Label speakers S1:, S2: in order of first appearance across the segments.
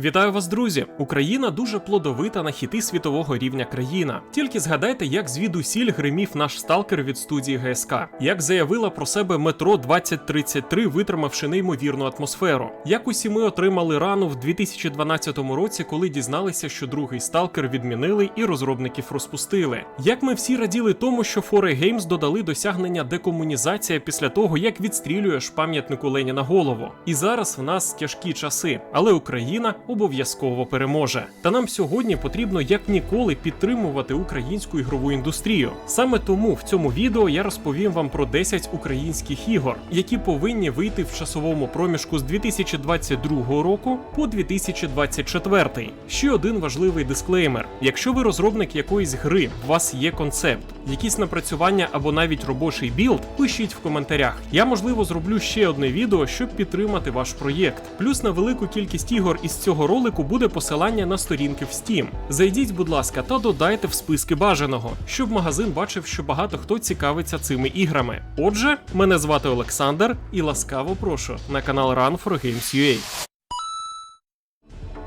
S1: Вітаю вас, друзі! Україна дуже плодовита на хіти світового рівня країна. Тільки згадайте, як звідусіль гримів наш сталкер від студії ГСК, як заявила про себе метро 2033, витримавши неймовірну атмосферу. Як усі ми отримали рану в 2012 році, коли дізналися, що другий сталкер відмінили і розробників розпустили. Як ми всі раділи тому, що 4A Games додали досягнення декомунізація після того, як відстрілюєш пам'ятнику Леніна голову. І зараз в нас тяжкі часи, але Україна обов'язково переможе. Та нам сьогодні потрібно як ніколи підтримувати українську ігрову індустрію. Саме тому в цьому відео я розповім вам про 10 українських ігор, які повинні вийти в часовому проміжку з 2022 року по 2024. Ще один важливий дисклеймер: якщо ви розробник якоїсь гри, у вас є концепт, якісь напрацювання або навіть робочий білд, пишіть в коментарях. Я можливо зроблю ще одне відео, щоб підтримати ваш проєкт. Плюс на велику кількість ігор із цього ролику буде посилання на сторінки в Steam. Зайдіть, будь ласка, та додайте в списки бажаного, щоб магазин бачив, що багато хто цікавиться цими іграми. Отже, мене звати Олександр і ласкаво прошу на канал Run for Games UA.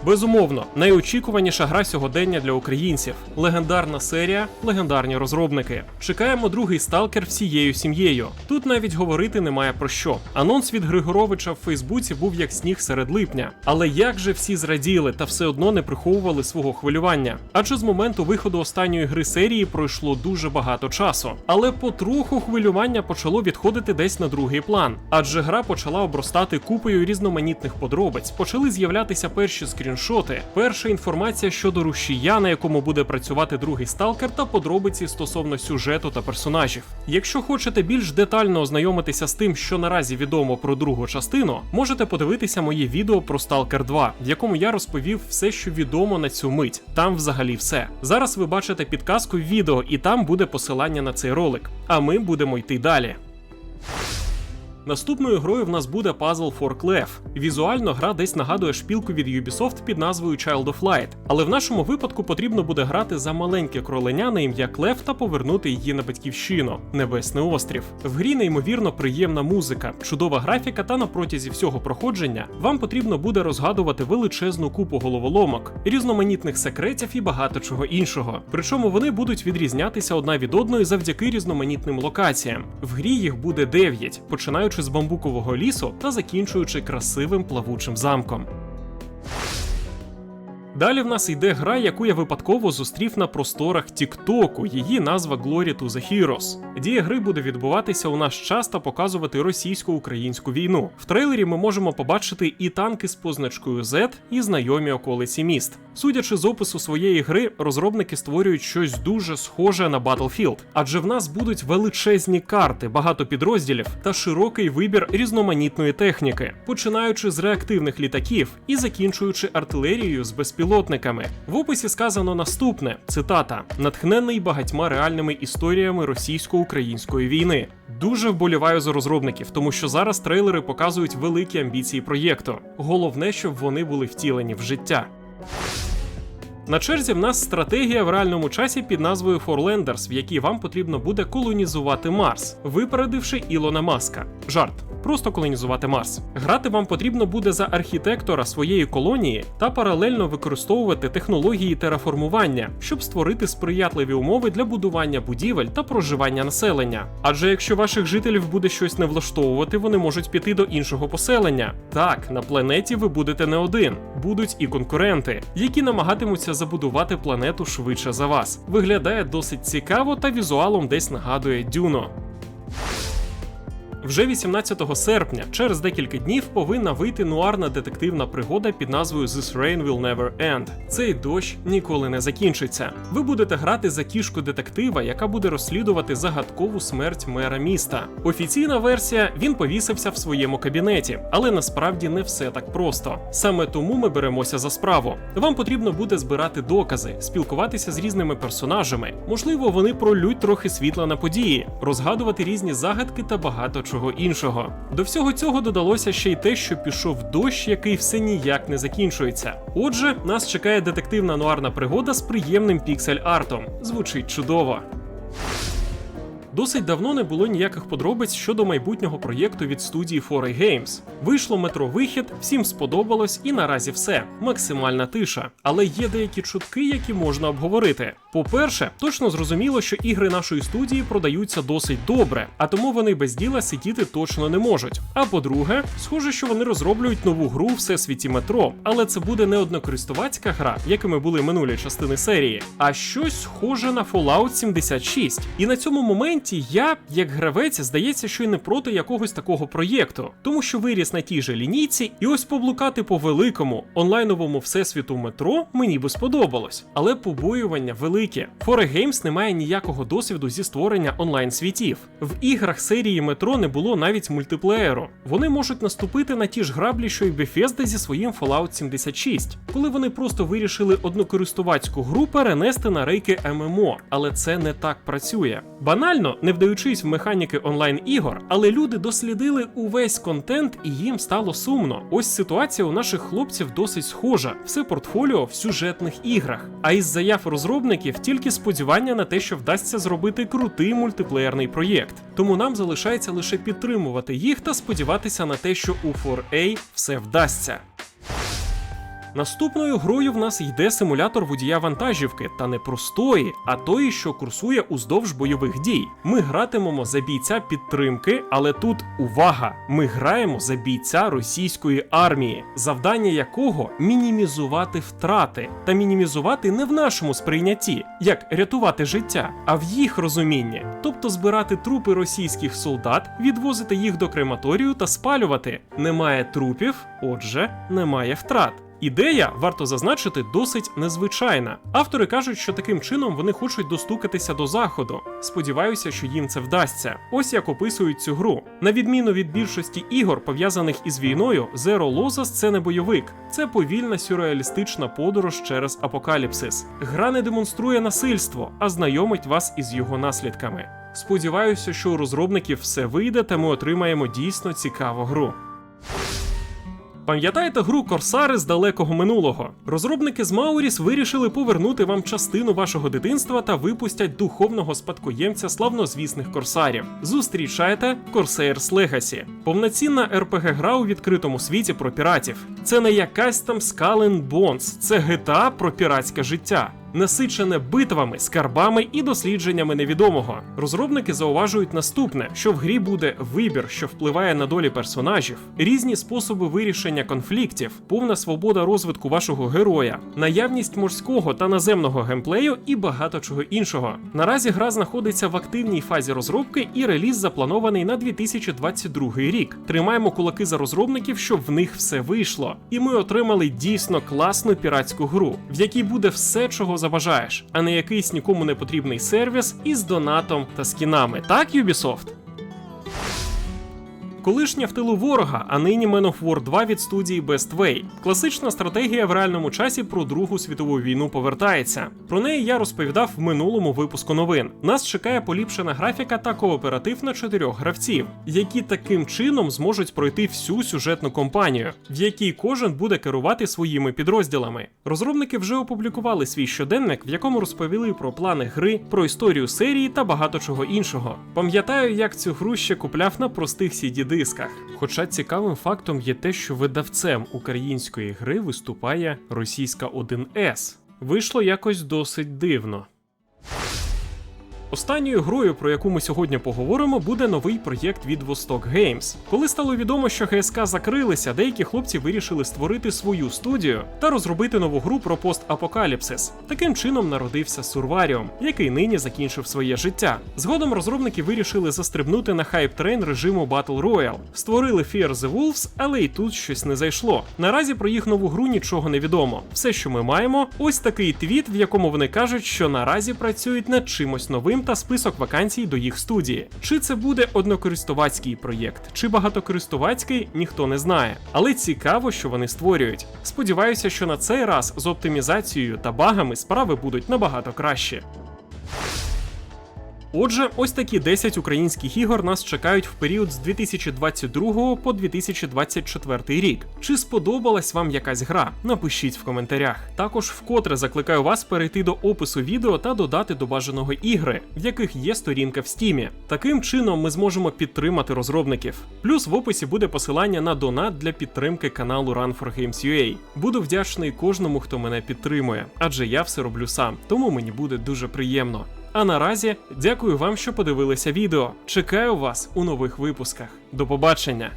S1: Безумовно, найочікуваніша гра сьогодення для українців. Легендарна серія, легендарні розробники. Чекаємо другий сталкер всією сім'єю. Тут навіть говорити немає про що. Анонс від Григоровича в Фейсбуці був як сніг серед липня. Але як же всі зраділи та все одно не приховували свого хвилювання? Адже з моменту виходу останньої гри серії пройшло дуже багато часу. Але потроху хвилювання почало відходити десь на другий план. Адже гра почала обростати купою різноманітних подробиць, почали з'являтися перші скріншоти, перша інформація щодо рушія, на якому буде працювати другий сталкер, та подробиці стосовно сюжету та персонажів. Якщо хочете більш детально ознайомитися з тим, що наразі відомо про другу частину, можете подивитися моє відео про Stalker 2, в якому я розповів все, що відомо на цю мить. Там взагалі все. Зараз ви бачите підказку в відео, і там буде посилання на цей ролик. А ми будемо йти далі. Наступною грою в нас буде Puzzle for Clef. Візуально гра десь нагадує шпілку від Ubisoft під назвою Child of Light, але в нашому випадку потрібно буде грати за маленьке кроленя на ім'я Клеф та повернути її на батьківщину Небесний острів. В грі неймовірно приємна музика, чудова графіка, та на протязі всього проходження вам потрібно буде розгадувати величезну купу головоломок, різноманітних секретів і багато чого іншого. Причому вони будуть відрізнятися одна від одної завдяки різноманітним локаціям. В грі їх буде 9, починаючи з бамбукового лісу та закінчуючи красивим плавучим замком. Далі в нас йде гра, яку я випадково зустрів на просторах Тіктоку. Її назва Glory to the Heroes. Дія гри буде відбуватися у наш час та показувати російсько-українську війну. В трейлері ми можемо побачити і танки з позначкою Z, і знайомі околиці міст. Судячи з опису своєї гри, розробники створюють щось дуже схоже на Battlefield, адже в нас будуть величезні карти, багато підрозділів та широкий вибір різноманітної техніки, починаючи з реактивних літаків і закінчуючи артилерією з безпілотниками. В описі сказано наступне: цитата: натхнений багатьма реальними історіями російсько-української війни. Дуже вболіваю за розробників, тому що зараз трейлери показують великі амбіції проєкту. Головне, щоб вони були втілені в життя. На черзі в нас стратегія в реальному часі під назвою Forlanders, в якій вам потрібно буде колонізувати Марс, випередивши Ілона Маска. Жарт. Просто колонізувати Марс. Грати вам потрібно буде за архітектора своєї колонії та паралельно використовувати технології тераформування, щоб створити сприятливі умови для будування будівель та проживання населення. Адже якщо ваших жителів буде щось не влаштовувати, вони можуть піти до іншого поселення. Так, на планеті ви будете не один, будуть і конкуренти, які намагатимуться забудувати планету швидше за вас. Виглядає досить цікаво та візуалом десь нагадує Дюно. Вже 18 серпня, через декілька днів, повинна вийти нуарна детективна пригода під назвою This Rain Will Never End. Цей дощ ніколи не закінчиться. Ви будете грати за кішку детектива, яка буде розслідувати загадкову смерть мера міста. Офіційна версія він повісився в своєму кабінеті, але насправді не все так просто. Саме тому ми беремося за справу. Вам потрібно буде збирати докази, спілкуватися з різними персонажами. Можливо, вони пролють трохи світла на події, розгадувати різні загадки та багато чого іншого. До всього цього додалося ще й те, що пішов дощ, який все ніяк не закінчується. Отже, нас чекає детективна нуарна пригода з приємним піксель-артом. Звучить чудово. Досить давно не було ніяких подробиць щодо майбутнього проєкту від студії 4A Games. Вийшло метро вихід, всім сподобалось, і наразі все. Максимальна тиша. Але є деякі чутки, які можна обговорити. По-перше, точно зрозуміло, що ігри нашої студії продаються досить добре, а тому вони без діла сидіти точно не можуть. А по-друге, схоже, що вони розроблюють нову гру в всесвіті метро, але це буде не однокористувацька гра, якими були минулі частини серії, а щось схоже на Fallout 76. І на цьому моменті я, як гравець, здається, що й не проти якогось такого проєкту, тому що виріс на тій же лінійці, і ось поблукати по великому онлайновому всесвіту метро мені би сподобалось. Але побоювання велике. 4 Games не має ніякого досвіду зі створення онлайн світів. В іграх серії метро не було навіть мультиплеєру. Вони можуть наступити на ті ж граблі, що й Bethesda зі своїм Fallout 76, коли вони просто вирішили однокористувацьку гру перенести на рейки ММО, але це не так працює. Банально, не вдаючись в механіки онлайн ігор, але люди дослідили увесь контент і їм стало сумно. Ось ситуація у наших хлопців досить схожа. Все портфоліо в сюжетних іграх. А із заяв розробників тільки сподівання на те, що вдасться зробити крутий мультиплеєрний проєкт. Тому нам залишається лише підтримувати їх та сподіватися на те, що у 4A все вдасться. Наступною грою в нас йде симулятор водія вантажівки, та не простої, а тої, що курсує уздовж бойових дій. Ми гратимемо за бійця підтримки, але тут увага! Ми граємо за бійця російської армії, завдання якого мінімізувати втрати та мінімізувати не в нашому сприйнятті, як рятувати життя, а в їх розумінні, тобто збирати трупи російських солдат, відвозити їх до крематорію та спалювати. Немає трупів, отже, немає втрат. Ідея, варто зазначити, досить незвичайна. Автори кажуть, що таким чином вони хочуть достукатися до заходу. Сподіваюся, що їм це вдасться. Ось як описують цю гру. На відміну від більшості ігор, пов'язаних із війною, Zero Losas – це не бойовик, це повільна сюрреалістична подорож через апокаліпсис. Гра не демонструє насильство, а знайомить вас із його наслідками. Сподіваюся, що у розробників все вийде, та ми отримаємо дійсно цікаву гру. Пам'ятаєте гру Корсари з далекого минулого? Розробники з Мауріс вирішили повернути вам частину вашого дитинства та випустять духовного спадкоємця славнозвісних корсарів. Зустрічайте Corsairs Legacy. повноцінна rpg гра у відкритому світі про піратів. Це не якась там Skull and Bones, це GTA про піратське життя насичене битвами, скарбами і дослідженнями невідомого. Розробники зауважують наступне: що в грі буде вибір, що впливає на долі персонажів, різні способи вирішення конфліктів, повна свобода розвитку вашого героя, наявність морського та наземного геймплею і багато чого іншого. Наразі гра знаходиться в активній фазі розробки, і реліз запланований на 2022 рік. Тримаємо кулаки за розробників, щоб в них все вийшло. І ми отримали дійсно класну піратську гру, в якій буде все, чого забажаєш, а не якийсь нікому не потрібний сервіс із донатом та скінами. Так, Ubisoft? Колишня в тилу ворога, а нині Man of War 2 від студії Best Way. Класична стратегія в реальному часі про Другу світову війну повертається. Про неї я розповідав в минулому випуску новин. Нас чекає поліпшена графіка та кооператив на чотирьох гравців, які таким чином зможуть пройти всю сюжетну кампанію, в якій кожен буде керувати своїми підрозділами. Розробники вже опублікували свій щоденник, в якому розповіли про плани гри, про історію серії та багато чого іншого. Пам'ятаю, як цю гру ще купляв на простих cd дисках. Хоча цікавим фактом є те, що видавцем української гри виступає російська 1С. Вийшло якось досить дивно. Останньою грою, про яку ми сьогодні поговоримо, буде новий проєкт від Vostok Games. Коли стало відомо, що ГСК закрилися, деякі хлопці вирішили створити свою студію та розробити нову гру про постапокаліпсис. Таким чином народився Сурваріум, який нині закінчив своє життя. Згодом розробники вирішили застрибнути на хайп трейн режиму Battle Royale. Створили Fear the Wolves, але і тут щось не зайшло. Наразі про їх нову гру нічого не відомо. Все, що ми маємо, ось такий твіт, в якому вони кажуть, що наразі працюють над чимось новим та список вакансій до їх студії. Чи це буде однокористувацький проєкт, чи багатокористувацький, ніхто не знає. Але цікаво, що вони створюють. Сподіваюся, що на цей раз з оптимізацією та багами справи будуть набагато краще. Отже, ось такі 10 українських ігор нас чекають в період з 2022 по 2024 рік. Чи сподобалась вам якась гра? Напишіть в коментарях. Також вкотре закликаю вас перейти до опису відео та додати до бажаного ігри, в яких є сторінка в стімі. Таким чином ми зможемо підтримати розробників. Плюс в описі буде посилання на донат для підтримки каналу Run for Games UA. Буду вдячний кожному, хто мене підтримує, адже я все роблю сам, тому мені буде дуже приємно. А наразі дякую вам, що подивилися відео. Чекаю вас у нових випусках. До побачення!